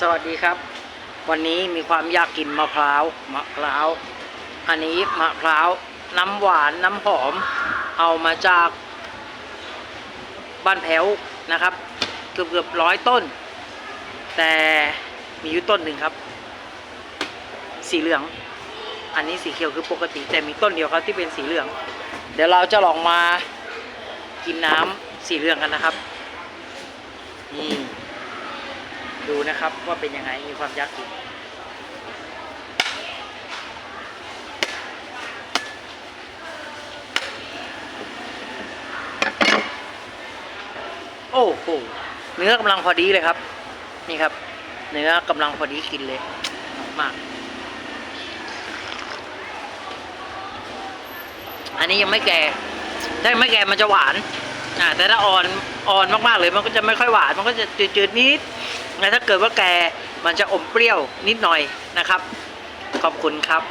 สวัสดีครับ วันนี้มีความอยากกินมะพร้าวมะพร้าว อันนี้มะพร้าวน้ำหวานน้ำหอม เอามาจากบ้านแพ้วนะครับ เกือบเกือบร้อยต้น แต่มีอยู่ต้นหนึ่งครับ สีเหลือง อันนี้สีเขียวคือปกติ แต่มีต้นเดียวครับที่เป็นสีเหลือง เดี๋ยวเราจะลองมากินน้ำสีเหลืองกันนะครับนี่ ดูนะครับว่าเป็นยังไงมีความยากกินโอ้โหเนื้อกำลังพอดีเลยครับ นี่ครับ เนื้อกำลังพอดีกินเลยมากอันนี้ยังไม่แก่ถ้าไม่แก่มันจะหวานอ่าแต่ถ้าอ่อนอ่อนมากๆเลยมันก็จะไม่ค่อยหวานมันก็จะจืดๆนิด แต่ถ้าเกิดว่าแก่มันจะอมเปรี้ยวนิดหน่อยนะครับ ขอบคุณครับ